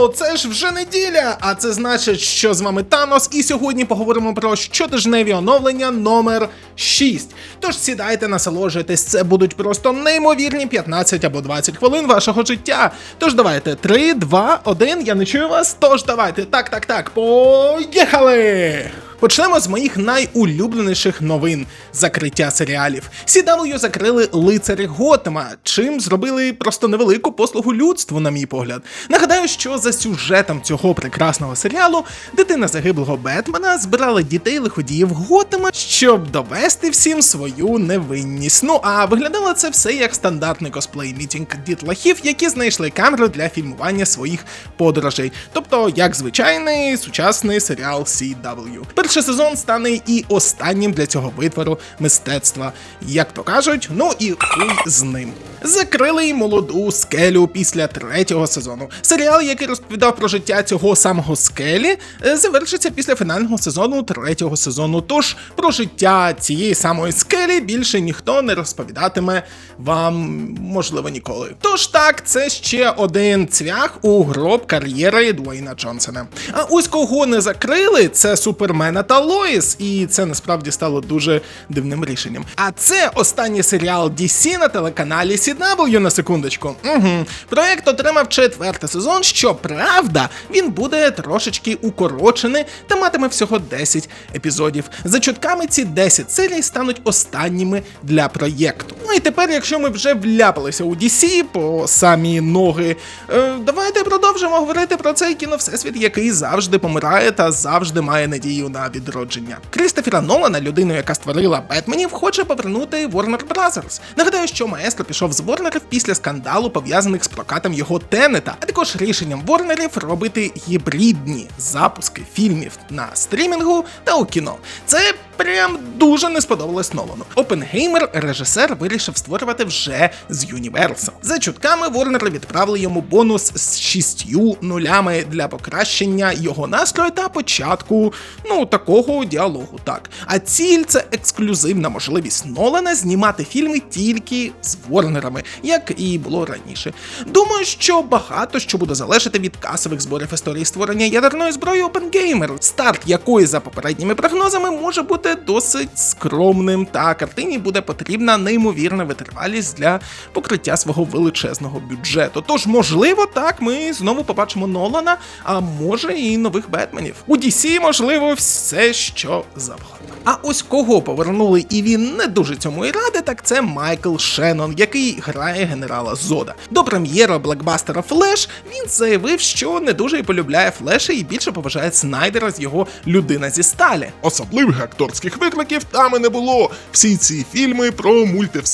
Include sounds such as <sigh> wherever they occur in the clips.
Йоу, це ж вже неділя, а це значить, що з вами Танос, і сьогодні поговоримо про щотижневі оновлення номер 6. Тож сідайте, насолоджуйтесь, це будуть просто неймовірні 15 або 20 хвилин вашого життя. Тож давайте 3, 2, 1, я не чую вас. Тож давайте, так, так, так, поїхали! Почнемо з моїх найулюбленіших новин закриття серіалів. CW закрили лицарі Готема, чим зробили просто невелику послугу людству, на мій погляд. Нагадаю, що за сюжетом цього прекрасного серіалу дитина загиблого Бетмена збирала дітей лиходіїв Готема, щоб довести всім свою невинність. Ну а виглядало це все як стандартний косплей мітінг дітлахів, які знайшли камеру для фільмування своїх подорожей. Тобто, як звичайний сучасний серіал CW. Перший сезон стане і останнім для цього витвору мистецтва. Як то кажуть, ну і хуй з ним. Закрили й молоду скелю після третього сезону. Серіал, який розповідав про життя цього самого скелі, е, завершиться після фінального сезону третього сезону. Тож про життя цієї самої скелі більше ніхто не розповідатиме вам, можливо, ніколи. Тож так, це ще один цвях у гроб кар'єри Дуейна Джонсона. А ось кого не закрили, це Супермена та Лоїс, і це насправді стало дуже дивним рішенням. А це останній серіал DC на телеканалі CW на секундочку. Угу. Проект отримав четвертий сезон. Щоправда, він буде трошечки укорочений та матиме всього 10 епізодів. За чутками, ці 10 серій стануть останніми для проєкту. Ну і тепер, якщо ми вже вляпалися у DC по самі ноги, е, давайте продовжимо говорити про цей кіновсесвіт, який завжди помирає та завжди має надію на відродження. Крістофера Нолана, людину, яка створила Бетменів, хоче повернути Warner Brothers. Нагадаю, що маестро пішов з Ворнерів після скандалу, пов'язаних з прокатом його Тенета, а також рішенням Ворнерів робити гібридні запуски фільмів на стрімінгу та у кіно. Це прям дуже не сподобалось Нолану. Опенгеймер, режисер, вирішив створювати вже з Universal. За чутками Ворнери відправили йому бонус з шістю нулями для покращення його настрою та початку ну такого діалогу. Так, а ціль це ексклюзивна можливість Нолана знімати фільми тільки з Ворнерами, як і було раніше. Думаю, що багато що буде залежати від касових зборів історії створення ядерної зброї Опенгеймер, старт якої за попередніми прогнозами може бути досить скромним, та картині буде потрібна неймовірна витривалість для покриття свого величезного бюджету. Тож, можливо, так ми знову побачимо Нолана, а може і нових Бетменів. У DC, можливо, все що завгодно. А ось кого повернули, і він не дуже цьому і ради, так це Майкл Шеннон, який грає генерала Зода. До прем'єра блокбастера Флеш він заявив, що не дуже і полюбляє Флеша і більше поважає Снайдера з його людина зі сталі. Особливих акторських викликів там і не було. Всі ці фільми про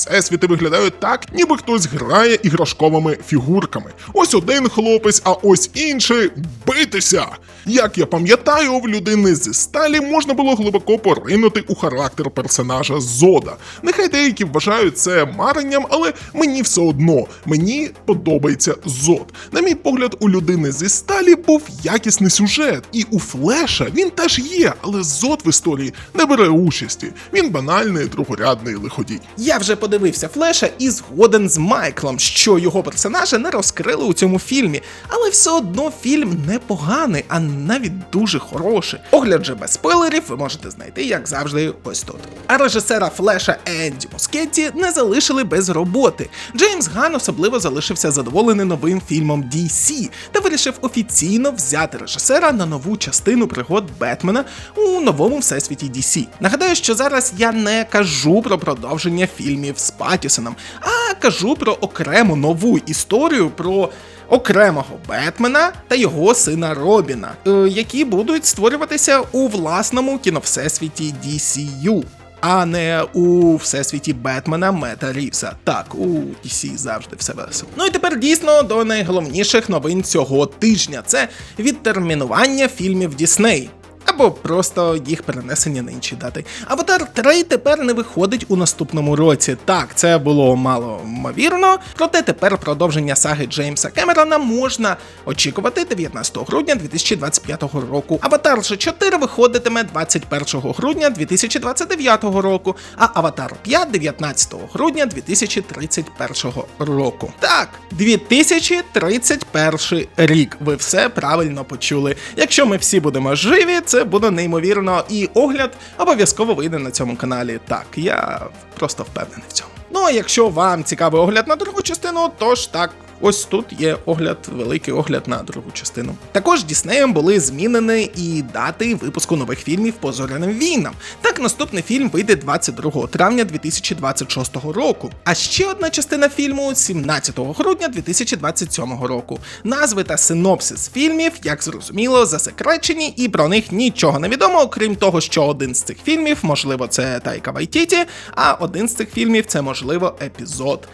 мультивсесвіти виглядають так, ніби хтось грає іграшковими фігурками. Ось один хлопець, а ось інший битися. Як я пам'ятаю, в людини зі сталі можна було глибоко поринути у характер персонажа Зода. Нехай деякі вважають це маренням, але мені все одно мені подобається Зод. На мій погляд, у людини зі сталі був якісний сюжет, і у Флеша він теж є, але Зод в історії не бере участі. Він банальний другорядний лиходій. Я вже подивився Флеша і згоден з Майклом, що його персонажа не розкрили у цьому фільмі, але все одно фільм непоганий, а навіть дуже хороший. Огляд же без спойлерів ви можете знайти, як завжди, ось тут. А режисера Флеша Енді Мускетті не залишили без роботи. Джеймс Ган особливо залишився задоволений новим фільмом DC та вирішив офіційно взяти режисера на нову частину пригод Бетмена у новому всесвіті DC. Нагадаю, що зараз я не кажу про продовження фільмів з Паттісоном, а кажу про окрему нову історію про. Окремого Бетмена та його сина Робіна, е, які будуть створюватися у власному кіновсесвіті DCU, а не у всесвіті Бетмена Мета Рівса. Так, у DC завжди все весело. Ну і тепер дійсно до найголовніших новин цього тижня: це відтермінування фільмів Дісней. Або просто їх перенесення на інші дати. Аватар 3 тепер не виходить у наступному році. Так, це було мало ймовірно, проте тепер продовження саги Джеймса Кемерона можна очікувати 19 грудня 2025 року. Аватар же 4 виходитиме 21 грудня 2029 року, а Аватар 5 19 грудня 2031 року. Так, 2031 рік. Ви все правильно почули. Якщо ми всі будемо живі, це буде неймовірно, і огляд обов'язково вийде на цьому каналі. Так, я просто впевнений в цьому. Ну а якщо вам цікавий огляд на другу частину, то ж так. Ось тут є огляд, великий огляд на другу частину. Також Діснеєм були змінені і дати випуску нових фільмів по зоряним війнам. Так, наступний фільм вийде 22 травня 2026 року. А ще одна частина фільму 17 грудня 2027 року. Назви та синопсис фільмів, як зрозуміло, засекречені, і про них нічого не відомо, окрім того, що один з цих фільмів, можливо, це Тайка Вайтіті, а один з цих фільмів це можливо епізод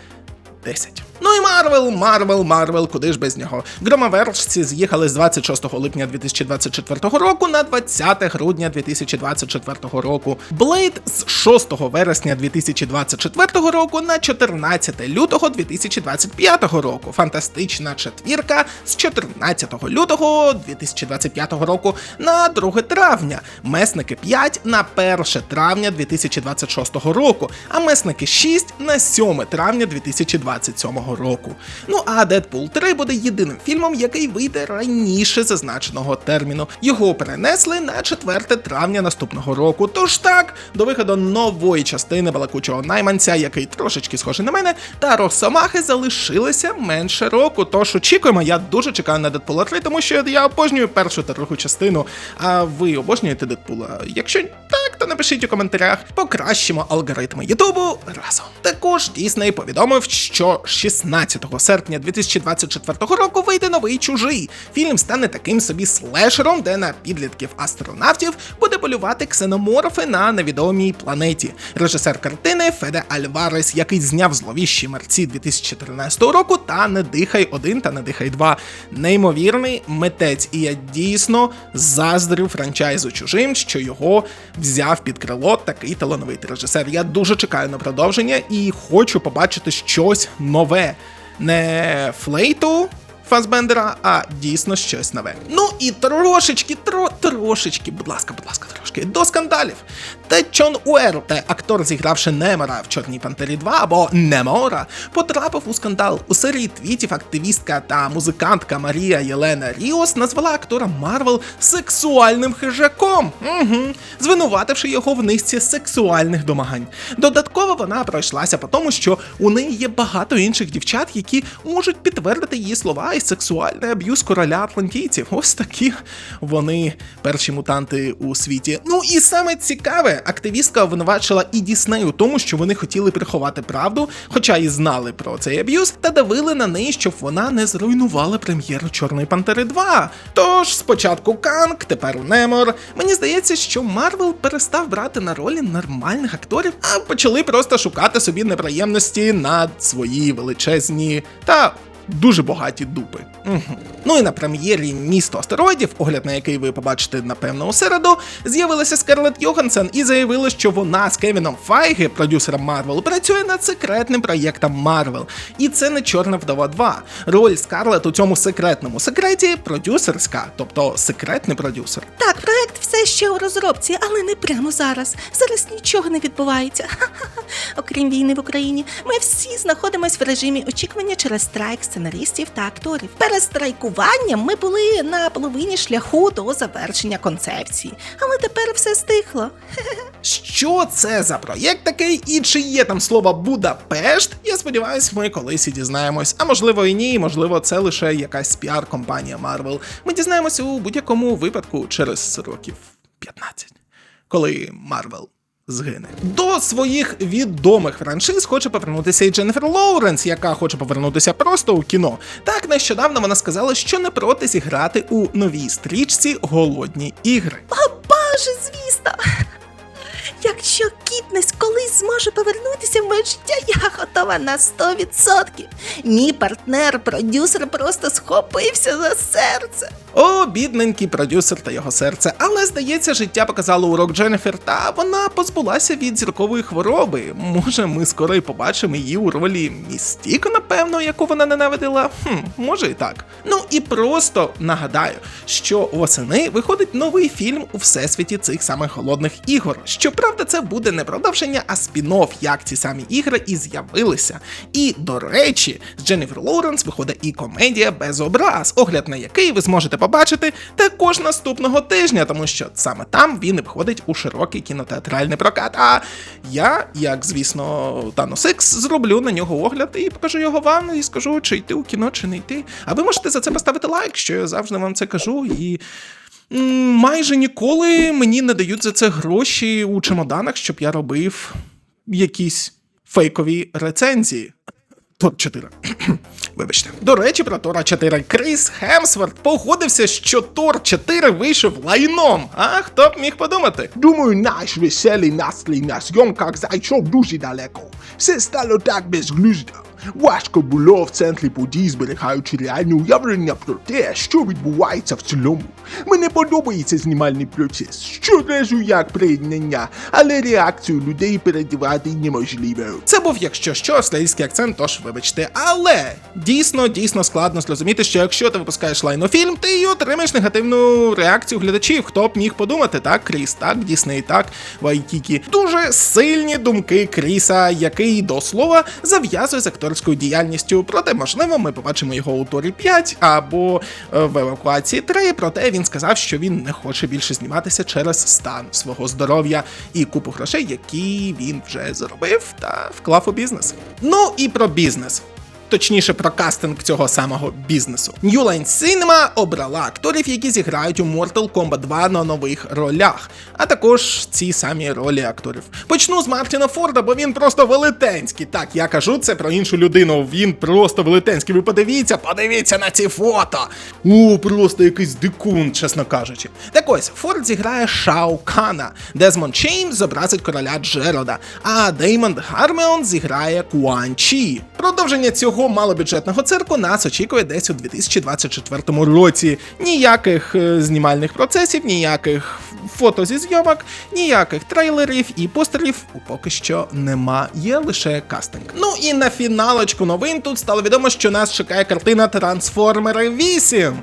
10. Ну і Марвел, Марвел, Марвел, куди ж без нього. Громовержці з'їхали з 26 липня 2024 року на 20 грудня 2024 року. Блейд з 6 вересня 2024 року на 14 лютого 2025 року. Фантастична четвірка з 14 лютого 2025 року на 2 травня. Месники 5 на 1 травня 2026 року, а месники 6 на 7 травня 2027 року. Ну а Deadpool 3 буде єдиним фільмом, який вийде раніше зазначеного терміну. Його перенесли на 4 травня наступного року. Тож так, до виходу нової частини балакучого найманця, який трошечки схожий на мене, та Росомахи залишилося менше року. Тож очікуємо, я дуже чекаю на Deadpool 3, тому що я обожнюю першу та другу частину. А ви обожнюєте Дедпула? Якщо так, то напишіть у коментарях. Покращимо алгоритми Ютубу разом. Також Дісней повідомив, що 16 серпня 2024 року вийде новий чужий. Фільм стане таким собі слешером, де на підлітків астронавтів буде полювати ксеноморфи на невідомій планеті. Режисер картини Феде Альварес, який зняв зловіщі мерці 2013 року, та не дихай 1 та не дихай 2. Неймовірний митець, і я дійсно заздрю франчайзу чужим, що його взяв під крило такий талановитий режисер. Я дуже чекаю на продовження і хочу побачити щось нове. Не флейту. Фасбендера, а дійсно щось нове. Ну і трошечки, тро, трошечки, будь ласка, будь ласка, трошки до скандалів. Те Чон Уерте, актор, зігравши Немора в Чорній Пантері 2 або Немора, потрапив у скандал. У серії твітів активістка та музикантка Марія Єлена Ріос назвала актора Марвел сексуальним хижаком, угу, звинувативши його в низці сексуальних домагань. Додатково вона пройшлася по тому, що у неї є багато інших дівчат, які можуть підтвердити її слова і сексуальний аб'юз короля атлантійців. Ось такі вони перші мутанти у світі. Ну і саме цікаве, активістка обвинувачила і Дісней у тому, що вони хотіли приховати правду, хоча і знали про цей аб'юз, та давили на неї, щоб вона не зруйнувала прем'єру Чорної Пантери 2. Тож спочатку Канг, тепер Немор. Мені здається, що Марвел перестав брати на ролі нормальних акторів, а почали просто шукати собі неприємності на свої величезні та дуже багаті дупи. Угу. Ну і на прем'єрі місто астероїдів, огляд на який ви побачите напевно у середу, з'явилася Скарлетт Йоханссон і заявила, що вона з Кевіном Файге, продюсером Марвел, працює над секретним проєктом Марвел. І це не Чорна вдова 2. Роль Скарлетт у цьому секретному секреті продюсерська, тобто секретний продюсер. Так, проект все ще у розробці, але не прямо зараз. Зараз нічого не відбувається. <laughs> Окрім війни в Україні, ми всі знаходимось в режимі очікування через страйк сценаристів та акторів. Перед страйкуванням ми були на половині шляху до завершення концепції, але тепер все стихло. <laughs> Що це за проєкт такий і чи є там слово Будапешт? Я сподіваюся, ми колись і дізнаємось. А можливо і ні, можливо, це лише якась піар-компанія Marvel. Ми дізнаємося у будь-якому випадку через років 15, коли Марвел. Згине до своїх відомих франшиз хоче повернутися і Дженніфер Лоуренс, яка хоче повернутися просто у кіно. Так нещодавно вона сказала, що не проти зіграти у новій стрічці Голодні ігри. О боже, звісно! Якщо Кітнес колись зможе повернутися в моє життя, я готова на 100%. Мій партнер, продюсер просто схопився за серце. О, бідненький продюсер та його серце. Але здається, життя показало урок Дженніфер, та вона позбулася від зіркової хвороби. Може, ми скоро й побачимо її у ролі містіко, напевно, яку вона ненавидила. Хм, може і так. Ну і просто нагадаю, що восени виходить новий фільм у всесвіті цих самих голодних ігор. Щоправда, це буде не продовження, а спін-офф, як ці самі ігри і з'явилися. І до речі, з Дженніфер Лоуренс виходить і комедія без образ, огляд на який ви зможете побачити також наступного тижня, тому що саме там він і входить у широкий кінотеатральний прокат. А я, як звісно, Thanos X, зроблю на нього огляд і покажу його вам, і скажу, чи йти у кіно, чи не йти. А ви можете за це поставити лайк, що я завжди вам це кажу. І майже ніколи мені не дають за це гроші у чемоданах, щоб я робив якісь фейкові рецензії. Тор 4. <clears throat> Вибачте. До речі, про Тора 4 Кріс Хемсворт погодився, що Тор 4 вийшов лайном. А хто б міг подумати? Думаю, наш веселий настрій на зйомках зайшов дуже далеко. Все стало так безглуздо. Важко було в центрі подій, зберігаючи реальне уявлення про те, що відбувається в цілому. Мені подобається знімальний процес, щоразу як приєднання, але реакцію людей передавати неможливо. Це був, якщо що, австралійський акцент, тож вибачте. Але дійсно, дійсно складно зрозуміти, що якщо ти випускаєш лайнофільм, ти й отримаєш негативну реакцію глядачів. Хто б міг подумати, так, Кріс, так, Дісней, так, Вайтікі. Дуже сильні думки Кріса, який до слова зав'язує з акторською діяльністю. Проте, можливо, ми побачимо його у Торі 5 або е, в евакуації 3. Проте він сказав, що він не хоче більше зніматися через стан свого здоров'я і купу грошей, які він вже заробив та вклав у бізнес. Ну і про бізнес. Точніше, про кастинг цього самого бізнесу. New Line Cinema обрала акторів, які зіграють у Mortal Kombat 2 на нових ролях, а також ці самі ролі акторів. Почну з Мартіна Форда, бо він просто велетенський. Так, я кажу це про іншу людину. Він просто велетенський. Ви подивіться, подивіться на ці фото. О, просто якийсь дикун, чесно кажучи. Так ось, Форд зіграє Шао Кана, Дезмонд Чейн зобразить короля Джерода, а Деймонд Гармеон зіграє Куан Чі. Продовження цього малобюджетного цирку нас очікує десь у 2024 році. Ніяких е, знімальних процесів, ніяких фото зі зйомок, ніяких трейлерів і постерів поки що нема. Є лише кастинг. Ну і на фіналочку новин тут стало відомо, що нас чекає картина Трансформери 8.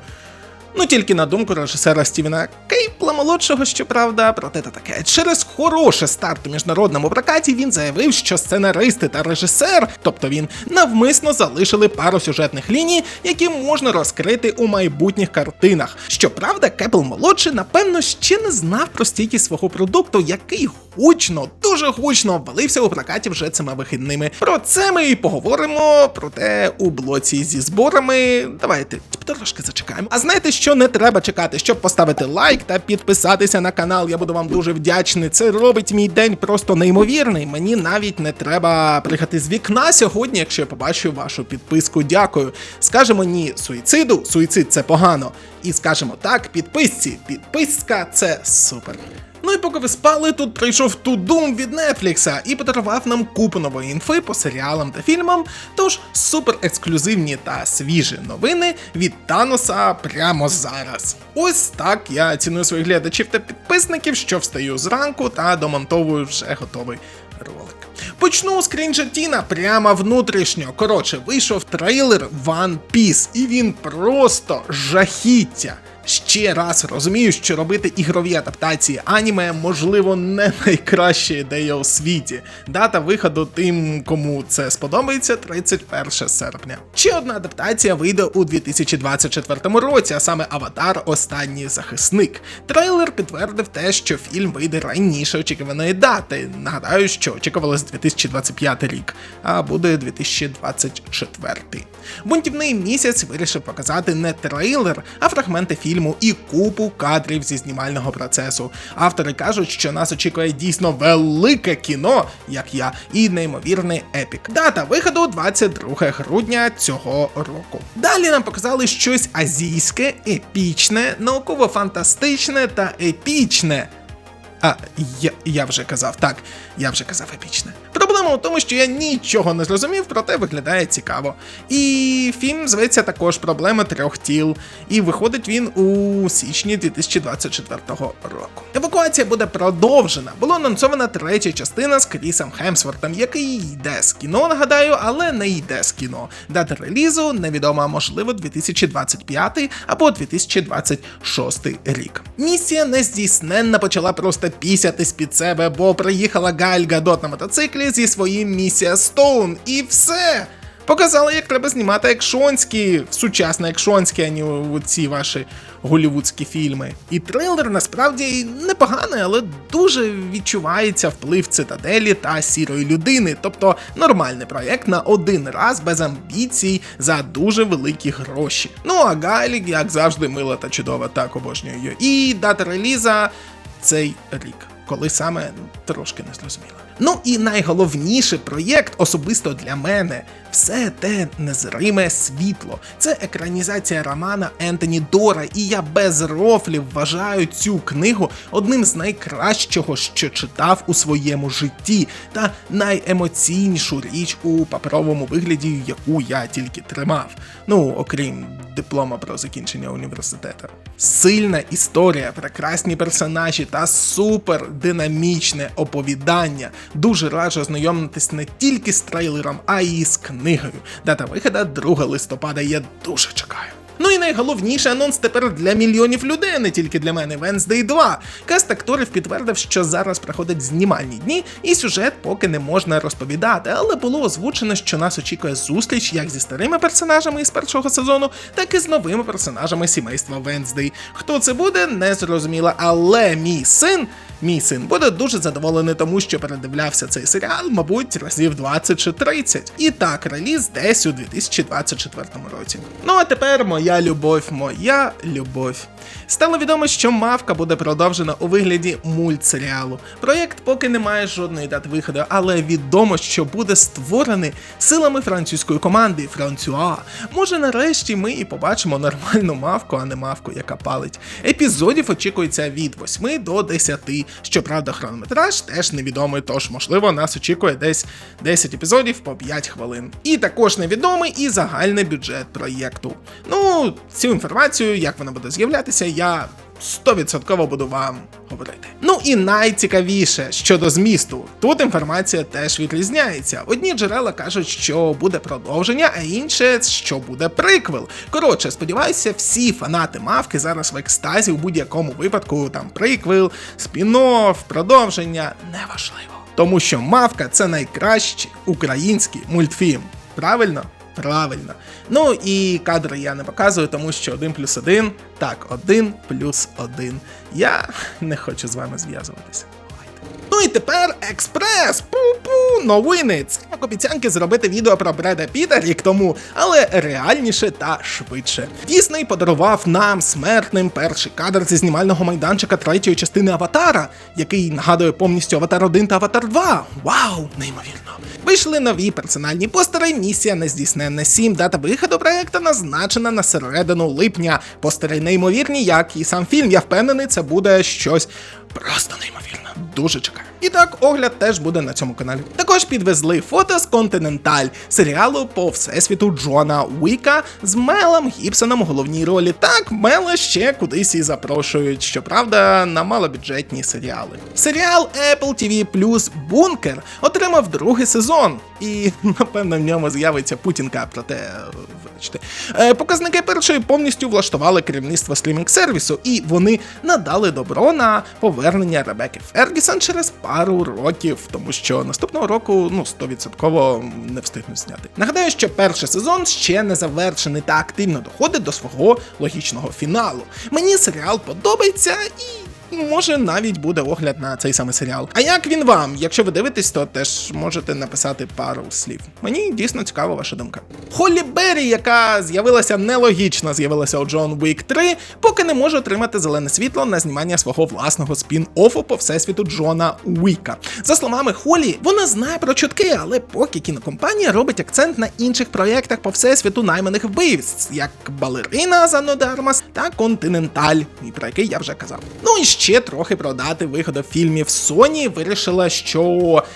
Ну тільки на думку режисера Стівена Кейпла молодшого, щоправда, проте та таке. Через хороший старт у міжнародному прокаті він заявив, що сценаристи та режисер, тобто він, навмисно залишили пару сюжетних ліній, які можна розкрити у майбутніх картинах. Щоправда, Кепл молодший, напевно, ще не знав про стійкість свого продукту, який гучно, дуже гучно ввалився у прокаті вже цими вихідними. Про це ми і поговоримо, проте у блоці зі зборами. Давайте трошки зачекаємо. А знаєте, що не треба чекати, щоб поставити лайк та підписатися на канал. Я буду вам дуже вдячний. Це робить мій день просто неймовірний. Мені навіть не треба приїхати з вікна сьогодні, якщо я побачу вашу підписку. Дякую. Скажемо ні суїциду, суїцид це погано. І скажемо так, підписці. Підписка це супер. Ну і поки ви спали, тут прийшов Тудум від Нетфлікса і подарував нам купу нової інфи по серіалам та фільмам. Тож супер ексклюзивні та свіжі новини від Таноса прямо зараз. Ось так я ціную своїх глядачів та підписників, що встаю зранку та домонтовую вже готовий ролик. Почну з крінжатіна прямо внутрішньо. Коротше, вийшов трейлер One Piece, і він просто жахіття. Ще раз розумію, що робити ігрові адаптації аніме, можливо, не найкраща ідея у світі. Дата виходу тим, кому це сподобається, 31 серпня. Ще одна адаптація вийде у 2024 році, а саме Аватар Останній захисник. Трейлер підтвердив те, що фільм вийде раніше очікуваної дати. Нагадаю, що очікувалось 2025 рік, а буде 2024. Бунтівний місяць вирішив показати не трейлер, а фрагменти фільму і купу кадрів зі знімального процесу. Автори кажуть, що нас очікує дійсно велике кіно, як я, і неймовірний епік. Дата виходу 22 грудня цього року. Далі нам показали щось азійське, епічне, науково-фантастичне та епічне. А, я, я вже казав, так, я вже казав епічне. Проблема в тому, що я нічого не зрозумів, проте виглядає цікаво. І фільм зветься також Проблема трьох тіл. І виходить він у січні 2024 року. Евакуація буде продовжена. Була анонсована третя частина з Крісом Хемсвортом, який йде з кіно, нагадаю, але не йде з кіно. Дата релізу невідома, можливо, 2025 або 2026 рік. Місія нездійсненна почала просто пісятись під себе, бо приїхала Галь Гадот на мотоциклі зі своїм місія Стоун, і все. Показали, як треба знімати екшонські, сучасне екшонські, а не у ці ваші голівудські фільми. І трейлер насправді непоганий, але дуже відчувається вплив цитаделі та сірої людини. Тобто нормальний проєкт на один раз без амбіцій за дуже великі гроші. Ну а Гайлік, як завжди, мила та чудова, так обожнюю. І дата реліза цей рік. Коли саме трошки не зрозуміло. Ну і найголовніший проєкт особисто для мене все те незриме світло. Це екранізація романа Ентоні Дора, і я без рофлів вважаю цю книгу одним з найкращого, що читав у своєму житті, та найемоційнішу річ у паперовому вигляді, яку я тільки тримав. Ну, окрім диплома про закінчення університету. Сильна історія, прекрасні персонажі та супер динамічне оповідання. Дуже раджу ознайомитись не тільки з трейлером, а й з книгою. Дата виходу 2 листопада. Я дуже чекаю. Ну і найголовніший анонс тепер для мільйонів людей, не тільки для мене. Wednesday 2. Каст акторів підтвердив, що зараз проходять знімальні дні, і сюжет поки не можна розповідати, але було озвучено, що нас очікує зустріч як зі старими персонажами із першого сезону, так і з новими персонажами сімейства Wednesday. Хто це буде, не зрозуміло, але мій син. Мій син буде дуже задоволений тому, що передивлявся цей серіал, мабуть, разів 20 чи 30. І так, реліз десь у 2024 році. Ну а тепер моя любов, моя любов. Стало відомо, що мавка буде продовжена у вигляді мультсеріалу. Проєкт поки не має жодної дати виходу, але відомо, що буде створений силами французької команди Франсуа. Може, нарешті ми і побачимо нормальну мавку, а не мавку, яка палить. Епізодів очікується від 8 до 10. Щоправда, хронометраж теж невідомий, тож можливо нас очікує десь 10 епізодів по 5 хвилин. І також невідомий і загальний бюджет проєкту. Ну, цю інформацію, як вона буде з'являтися, я 100% буду вам говорити. Ну і найцікавіше щодо змісту. Тут інформація теж відрізняється. Одні джерела кажуть, що буде продовження, а інше, що буде приквел. Коротше, сподіваюся, всі фанати мавки зараз в екстазі у будь-якому випадку там приквел, спін-офф, продовження неважливо. Тому що мавка це найкращий український мультфільм. Правильно? Правильно. Ну і кадри я не показую, тому що 1 плюс 1, так, 1 плюс 1. Я не хочу з вами зв'язуватися. І тепер експрес! Пу-пу! Новини! Це як обіцянки зробити відео про Бреда Піта рік тому, але реальніше та швидше. Дісней подарував нам смертним перший кадр зі знімального майданчика третьої частини Аватара, який нагадує повністю Аватар 1 та Аватар 2. Вау, неймовірно! Вийшли нові персональні постери. Місія нездійсненна 7. Дата виходу проекту назначена на середину липня. Постери неймовірні, як і сам фільм. Я впевнений, це буде щось просто неймовірне. Дуже чекаю. І так, огляд теж буде на цьому каналі. Також підвезли фото з Континенталь серіалу по всесвіту Джона Уіка з Мелом Гібсоном у головній ролі. Так, Мела ще кудись і запрошують, щоправда, на малобюджетні серіали. Серіал Apple TV Plus Бункер отримав другий сезон, і напевно в ньому з'явиться Путінка, проте вибачте. Е, Показники першої повністю влаштували керівництво стрімінг-сервісу, і вони надали добро на повернення Ребекки Фергісон через пару років, тому що наступного року ну 100% не встигнуть зняти. Нагадаю, що перший сезон ще не завершений та активно доходить до свого логічного фіналу. Мені серіал подобається і. Може, навіть буде огляд на цей самий серіал. А як він вам? Якщо ви дивитесь, то теж можете написати пару слів. Мені дійсно цікава ваша думка. Холлі Беррі, яка з'явилася нелогічно, з'явилася у Джон Уік 3, поки не може отримати зелене світло на знімання свого власного спін-оффу по всесвіту Джона Уіка. За словами Холлі, вона знає про чутки, але поки кінокомпанія робить акцент на інших проєктах по всесвіту найманих вбивств, як балерина Занодармас та Континенталь, про який я вже казав. Ну і ще трохи про дати виходу фільмів. Sony вирішила, що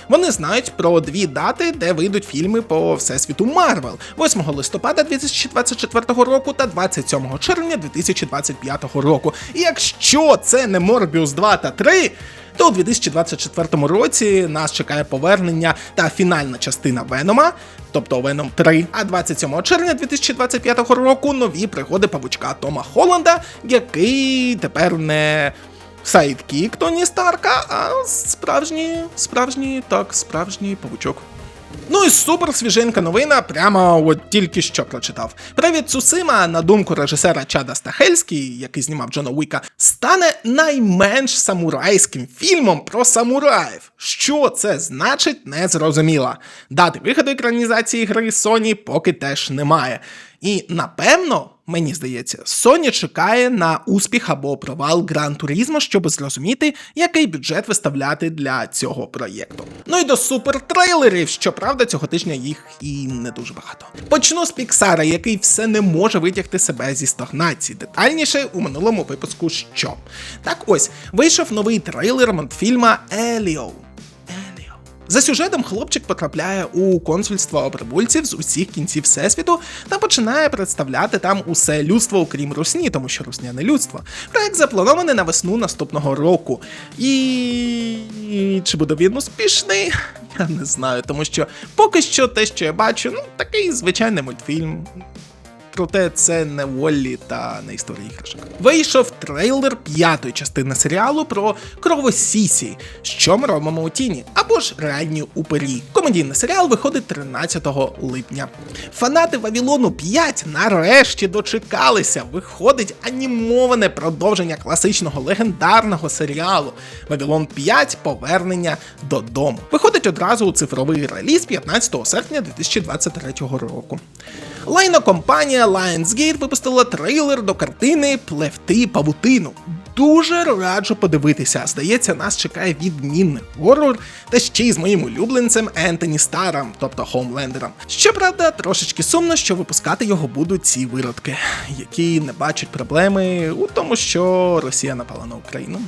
вони знають про дві дати, де вийдуть фільми по всесвіту Марвел 8 листопада 2024 року та 27 червня 2025 року. І якщо це не Morbius 2 та 3, то у 2024 році нас чекає повернення та фінальна частина Венома, тобто Веном 3. А 27 червня 2025 року нові пригоди павучка Тома Холланда, який тепер не сайдкік Тоні Старка, а справжній, справжній, так, справжній павучок. Ну і супер свіженька новина, прямо от тільки що прочитав. Привід Цусима, на думку режисера Чада Стахельський, який знімав Джона Уіка, стане найменш самурайським фільмом про самураїв. Що це значить, не зрозуміло. Дати виходу екранізації гри Sony поки теж немає. І напевно, мені здається, Sony чекає на успіх або провал Гран Турізмо, щоб зрозуміти, який бюджет виставляти для цього проєкту. Ну і до супертрейлерів, щоправда, цього тижня їх і не дуже багато. Почну з Піксара, який все не може витягти себе зі стагнації. Детальніше у минулому випуску що. Так ось вийшов новий трейлер мультфільма Еліо. За сюжетом хлопчик потрапляє у консульство прибульців з усіх кінців всесвіту та починає представляти там усе людство, окрім русні, тому що русня не людство. Проект запланований на весну наступного року. І чи буде він успішний? Я не знаю, тому що поки що те, що я бачу, ну такий звичайний мультфільм. Проте це не Воллі та не історія іграшок. Вийшов трейлер п'ятої частини серіалу про кровосісі, що ми робимо у тіні, або ж реальні упері. Комедійний серіал виходить 13 липня. Фанати Вавілону 5 нарешті дочекалися. Виходить анімоване продовження класичного легендарного серіалу Вавілон 5 Повернення додому. Виходить одразу у цифровий реліз 15 серпня 2023 року. Лайнокомпанія Lionsgate випустила трейлер до картини Плевти павутину. Дуже раджу подивитися. Здається, нас чекає відмінний горор, та ще й з моїм улюбленцем Ентоні Старом, тобто Хоумлендером. Щоправда, трошечки сумно, що випускати його будуть ці виродки, які не бачать проблеми у тому, що Росія напала на Україну.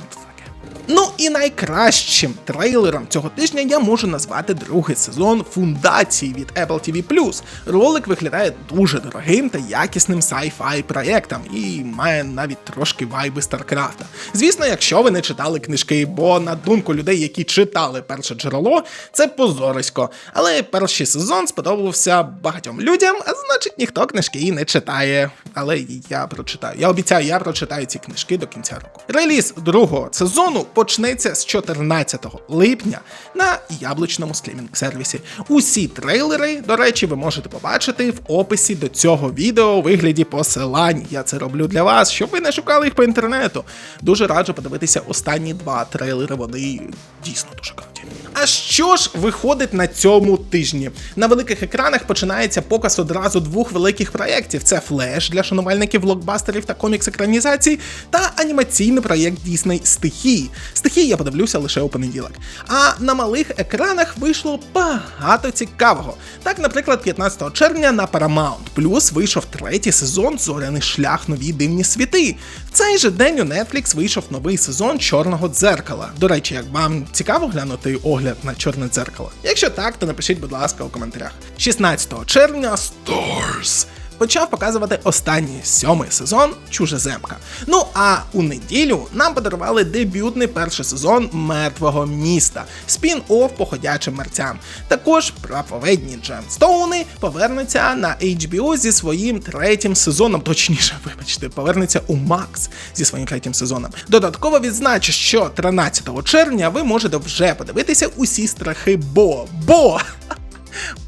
Ну. І найкращим трейлером цього тижня я можу назвати другий сезон фундації від Apple TV+. Ролик виглядає дуже дорогим та якісним sci-fi проєктом і має навіть трошки вайби Старкрафта. Звісно, якщо ви не читали книжки, бо на думку людей, які читали перше джерело, це позорисько. Але перший сезон сподобався багатьом людям, а значить ніхто книжки і не читає. Але я прочитаю. Я обіцяю, я прочитаю ці книжки до кінця року. Реліз другого сезону почнеться з 14 липня на яблучному стрімінг сервісі. Усі трейлери, до речі, ви можете побачити в описі до цього відео у вигляді посилань. Я це роблю для вас, щоб ви не шукали їх по інтернету. Дуже раджу подивитися останні два трейлери. Вони дійсно дуже круті. А що ж виходить на цьому тижні? На великих екранах починається показ одразу двох великих проєктів: це Флеш для шанувальників блокбастерів та комікс-екранізацій, та анімаційний проєкт Дісней Стихії. Стихії я подивлюся лише у понеділок. А на малих екранах вийшло багато цікавого. Так, наприклад, 15 червня на Paramount Plus вийшов третій сезон Зоряний шлях нові дивні світи. В цей же день у Netflix вийшов новий сезон Чорного дзеркала. До речі, як вам цікаво глянути огляд на чорне дзеркало? Якщо так, то напишіть, будь ласка, у коментарях. 16 червня Stars почав показувати останній сьомий сезон Чужеземка. Ну а у неділю нам подарували дебютний перший сезон мертвого міста, спін-офф походячим мерцям. Також праповедні Джемстоуни повернуться на HBO зі своїм третім сезоном, точніше, вибачте, повернуться у Макс зі своїм третім сезоном. Додатково відзначу, що 13 червня ви можете вже подивитися усі страхи Бо. Бо!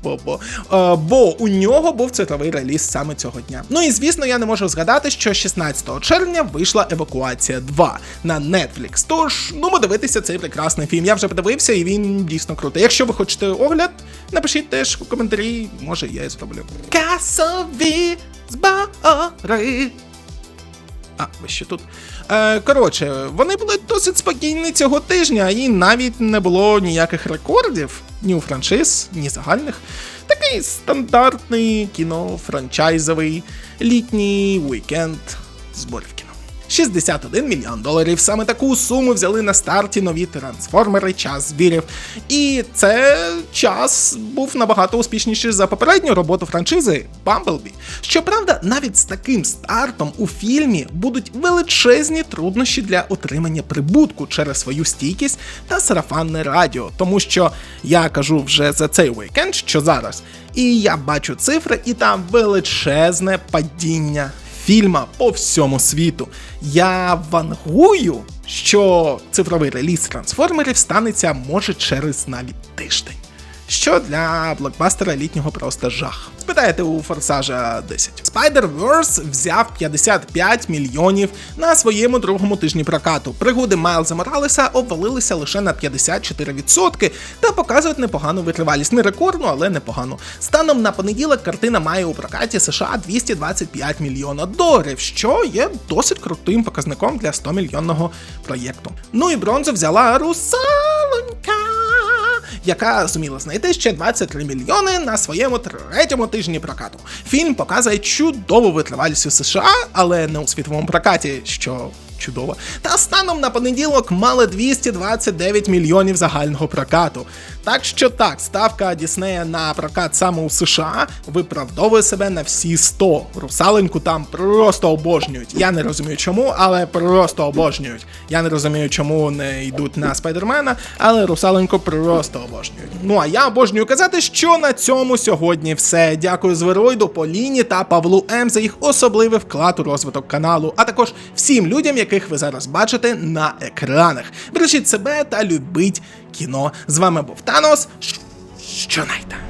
Бо-бо. Е, бо у нього був цифровий реліз саме цього дня. Ну і звісно, я не можу згадати, що 16 червня вийшла евакуація 2 на Netflix. Тож, ну дивитися цей прекрасний фільм. Я вже подивився, і він дійсно крутий. Якщо ви хочете огляд, напишіть теж у коментарі, може я і зроблю. Касові збори. А, ви ще тут. Е, коротше, вони були досить спокійні цього тижня, і навіть не було ніяких рекордів ні у франшиз, ні загальних. Такий стандартний кінофранчайзовий літній уікенд зборів кіно. 61 мільйон доларів. Саме таку суму взяли на старті нові трансформери час збірів. І це час був набагато успішніший за попередню роботу франшизи Бамблбі. Щоправда, навіть з таким стартом у фільмі будуть величезні труднощі для отримання прибутку через свою стійкість та сарафанне радіо, тому що я кажу вже за цей уікенд, що зараз, і я бачу цифри, і там величезне падіння фільма по всьому світу. Я вангую, що цифровий реліз трансформерів станеться може через навіть тиждень. Що для блокбастера літнього просто жах. Спитаєте у Форсажа 10. Spider-Verse взяв 55 мільйонів на своєму другому тижні прокату. Пригоди Майлза Моралеса обвалилися лише на 54% та показують непогану витривалість. Не рекордну, але непогану. Станом на понеділок картина має у прокаті США 225 мільйона доларів, що є досить крутим показником для 100 мільйонного проєкту. Ну і бронзу взяла Русалонька яка зуміла знайти ще 23 мільйони на своєму третьому тижні прокату. Фільм показує чудову витривалість у США, але не у світовому прокаті, що чудово. Та станом на понеділок мали 229 мільйонів загального прокату. Так що так, ставка Діснея на прокат саме у США виправдовує себе на всі 100. Русаленьку там просто обожнюють. Я не розумію чому, але просто обожнюють. Я не розумію, чому не йдуть на спайдермена, але русаленьку просто обожнюють. Ну а я обожнюю казати, що на цьому сьогодні все. Дякую Звероїду, Поліні та Павлу М за їх особливий вклад у розвиток каналу, а також всім людям, яких ви зараз бачите на екранах. Бережіть себе та любіть кіно. З вами був Танос. Щонайт.